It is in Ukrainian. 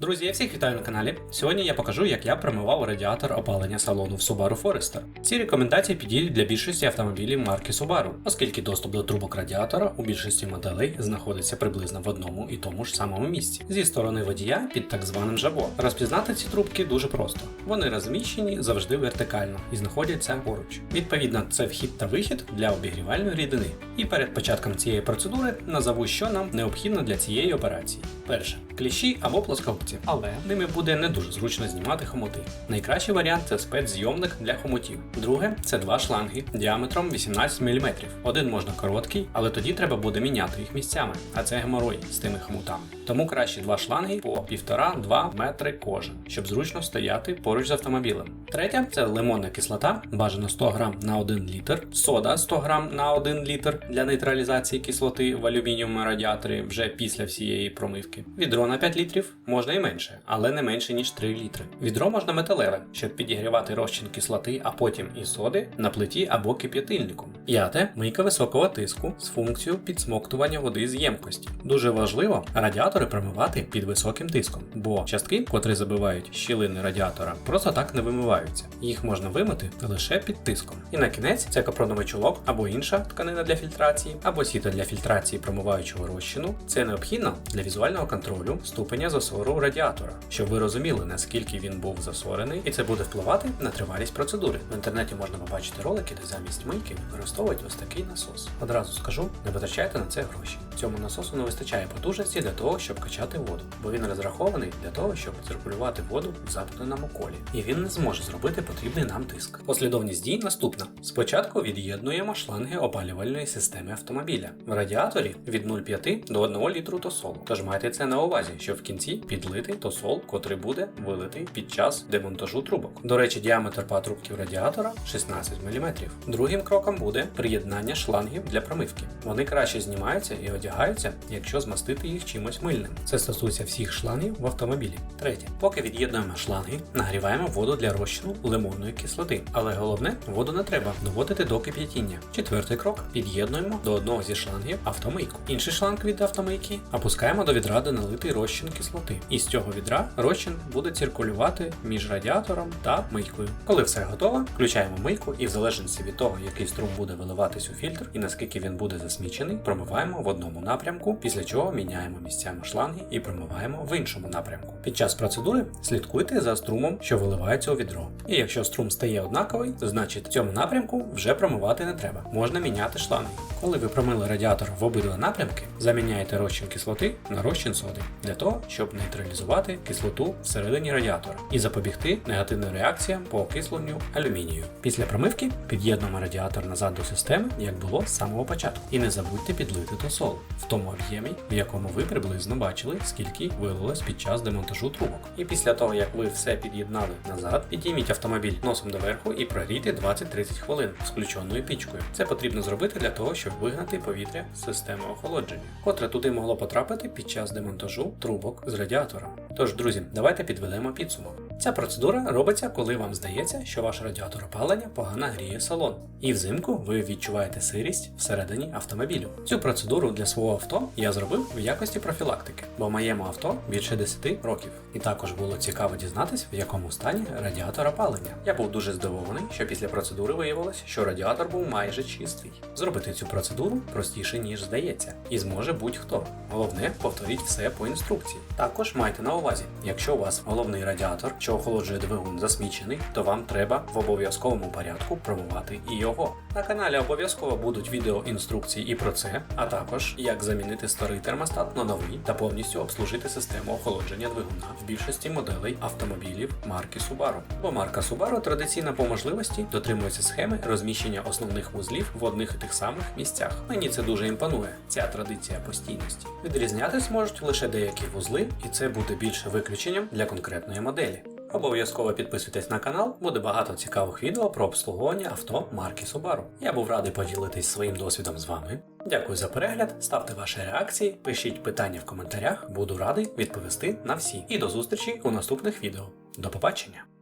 Друзі, я всіх вітаю на каналі. Сьогодні я покажу, як я промивав радіатор опалення салону в Subaru Forester. Ці рекомендації підійдуть для більшості автомобілів марки Subaru, оскільки доступ до трубок радіатора у більшості моделей знаходиться приблизно в одному і тому ж самому місці, зі сторони водія під так званим жабо. Розпізнати ці трубки дуже просто. Вони розміщені завжди вертикально і знаходяться поруч. Відповідно, це вхід та вихід для обігрівальної рідини. І перед початком цієї процедури назову, що нам необхідно для цієї операції. Перше кліщі або плоскогубці, але ними буде не дуже зручно знімати хомути. Найкращий варіант це спецзйомник для хомутів. Друге це два шланги діаметром 18 мм. Один можна короткий, але тоді треба буде міняти їх місцями, а це геморой з тими хомутами. Тому краще два шланги по 1,5-2 метри кожен, щоб зручно стояти поруч з автомобілем. Третє це лимонна кислота, бажано 100 грам на 1 літр, сода 100 грам на 1 літр для нейтралізації кислоти в алюмінієвому радіаторі вже після всієї промивки. Відро на 5 літрів можна і менше, але не менше ніж 3 літри. Відро можна металеве, щоб підігрівати розчин кислоти, а потім і соди на плиті або кип'ятильнику. П'яте мийка високого тиску з функцією підсмоктування води з ємкості. Дуже важливо радіатори промивати під високим тиском, бо частки, котрі забивають щілини радіатора, просто так не вимиваються. Їх можна вимити лише під тиском. І на кінець це капроновий чулок або інша тканина для фільтрації, або сіта для фільтрації промиваючого розчину. Це необхідно для візуального контролю ступеня засору радіатора, щоб ви розуміли, наскільки він був засорений, і це буде впливати на тривалість процедури. В інтернеті можна побачити ролики, де замість мийки використовують ось такий насос. Одразу скажу, не витрачайте на це гроші. Цьому насосу не вистачає потужності для того, щоб качати воду, бо він розрахований для того, щоб циркулювати воду в замкненому колі, і він не зможе зробити потрібний нам тиск. Послідовність дій наступна: спочатку від'єднуємо шланги опалювальної системи автомобіля в радіаторі від 0,5 до 1 літру тосолу. Тож майте це на увазі, щоб в кінці підлити тосол, котрий буде вилитий під час демонтажу трубок. До речі, діаметр патрубків радіатора 16 мм. Другим кроком буде приєднання шлангів для промивки. Вони краще знімаються і одягаються, якщо змастити їх чимось мильним. Це стосується всіх шлангів в автомобілі. Третє, поки від'єднуємо шланги, нагріваємо воду для розчину лимонної кислоти. Але головне, воду не треба доводити до кип'ятіння. Четвертий крок під'єднуємо до одного зі шлангів автомийку. Інший шланг від автомийки опускаємо до відра, де налитий розчин кислоти. І з цього відра розчин буде циркулювати між радіатором та мийкою. Коли все готово, включаємо мийку і в залежності від того, який струм буде виливатись у фільтр і наскільки він буде засмічений, промиваємо в одному напрямку, після чого міняємо місцями шланги і промиваємо в іншому напрямку. Під час процедури слідкуйте за струмом, що виливається у відро. І якщо струм стає однаковий, значить в цьому напрямку вже промивати не треба. Можна міняти шланги. Коли ви промили радіатор в обидва напрямки, заміняєте розчин кислоти на розчин соди для того, щоб нейтралізувати кислоту всередині радіатора і запобігти негативним реакціям по окисленню алюмінію. Після промивки під'єднуємо радіатор назад до системи, як було з самого початку. І не забудьте підлити тосол в тому об'ємі, в якому ви приблизно бачили, скільки вилилось під час демонтажу трубок. І після того, як ви все під'єднали назад, підійміть автомобіль носом доверху і прогрійте 20-30 хвилин з включеною пічкою. Це потрібно зробити для того, щоб вигнати повітря з системи охолодження, котре туди могло потрапити під час демонтажу трубок з радіатором. Тож, друзі, давайте підведемо підсумок. Ця процедура робиться, коли вам здається, що ваш радіатор опалення погано гріє салон, і взимку ви відчуваєте сирість всередині автомобілю. Цю процедуру для свого авто я зробив в якості профілактики, бо моєму авто більше 10 років. І також було цікаво дізнатись, в якому стані радіатор опалення. Я був дуже здивований, що після процедури виявилось, що радіатор був майже чистий. Зробити цю процедуру простіше ніж здається, і зможе будь-хто. Головне, повторіть все по інструкції. Також майте на увазі, якщо у вас головний радіатор, що охолоджує двигун засмічений, то вам треба в обов'язковому порядку промивати і його. На каналі обов'язково будуть відео інструкції і про це, а також як замінити старий термостат на новий та повністю обслужити систему охолодження двигуна в більшості моделей автомобілів марки Subaru. Бо марка Subaru традиційно по можливості дотримується схеми розміщення основних вузлів в одних і тих самих місцях. Мені це дуже імпонує. Ця традиція постійності. Відрізнятись можуть лише деякі вузли, і це буде більше виключенням для конкретної моделі. Обов'язково підписуйтесь на канал, буде багато цікавих відео про обслуговування авто марки Subaru. Я був радий поділитись своїм досвідом з вами. Дякую за перегляд, ставте ваші реакції, пишіть питання в коментарях, буду радий відповісти на всі. І до зустрічі у наступних відео. До побачення!